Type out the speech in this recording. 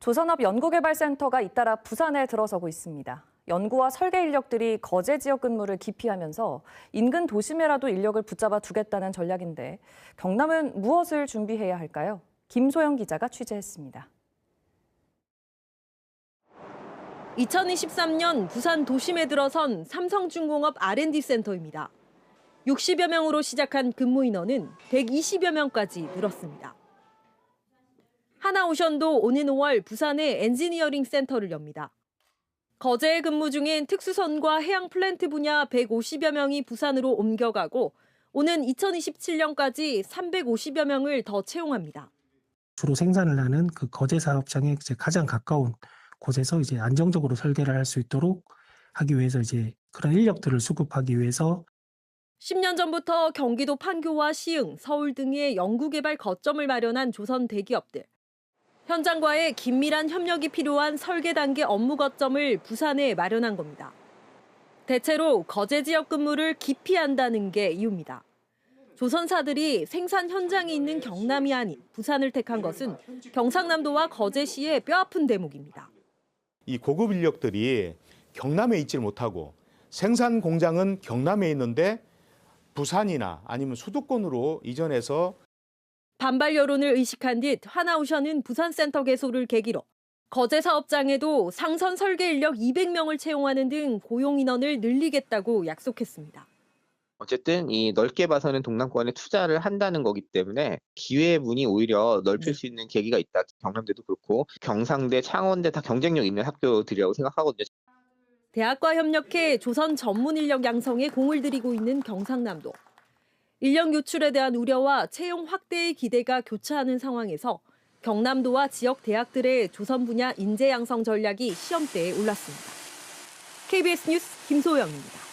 조선업 연구개발센터가 잇따라 부산에 들어서고 있습니다. 연구와 설계 인력들이 거제 지역 근무를 기피하면서 인근 도심에라도 인력을 붙잡아 두겠다는 전략인데 경남은 무엇을 준비해야 할까요? 김소영 기자가 취재했습니다. 2023년 부산 도심에 들어선 삼성중공업 R&D 센터입니다. 60여 명으로 시작한 근무 인원은 120여 명까지 늘었습니다. 하나오션도 오는 5월 부산에 엔지니어링 센터를 엽니다. 거제에 근무 중인 특수선과 해양 플랜트 분야 150여 명이 부산으로 옮겨가고 오는 2027년까지 350여 명을 더 채용합니다. 주로 생산을 하는 그 거제 사업장에 이제 가장 가까운 곳에서 이제 안정적으로 설계를 할 수 있도록 하기 위해서 이제 그런 인력들을 수급하기 위해서 10년 전부터 경기도 판교와 시흥, 서울 등의 연구개발 거점을 마련한 조선 대기업들. 현장과의 긴밀한 협력이 필요한 설계 단계 업무 거점을 부산에 마련한 겁니다. 대체로 거제 지역 근무를 기피한다는 게 이유입니다. 조선사들이 생산 현장이 있는 경남이 아닌 부산을 택한 것은 경상남도와 거제시의 뼈아픈 대목입니다. 이 고급 인력들이 경남에 있지를 못하고 생산 공장은 경남에 있는데 부산이나 아니면 수도권으로 이전해서 반발 여론을 의식한 듯 하나오션은 부산센터 개소를 계기로 거제 사업장에도 상선 설계 인력 200명을 채용하는 등 고용 인원을 늘리겠다고 약속했습니다. 어쨌든 이 넓게 봐서는 동남권에 투자를 한다는 거기 때문에 기회의 문이 오히려 넓힐 수 있는 계기가 있다. 경남대도 그렇고 경상대, 창원대 다 경쟁력 있는 학교들이라고 생각하거든요. 대학과 협력해 조선 전문 인력 양성에 공을 들이고 있는 경상남도. 인력 유출에 대한 우려와 채용 확대의 기대가 교차하는 상황에서 경남도와 지역 대학들의 조선 분야 인재 양성 전략이 시험대에 올랐습니다. KBS 뉴스 김소영입니다.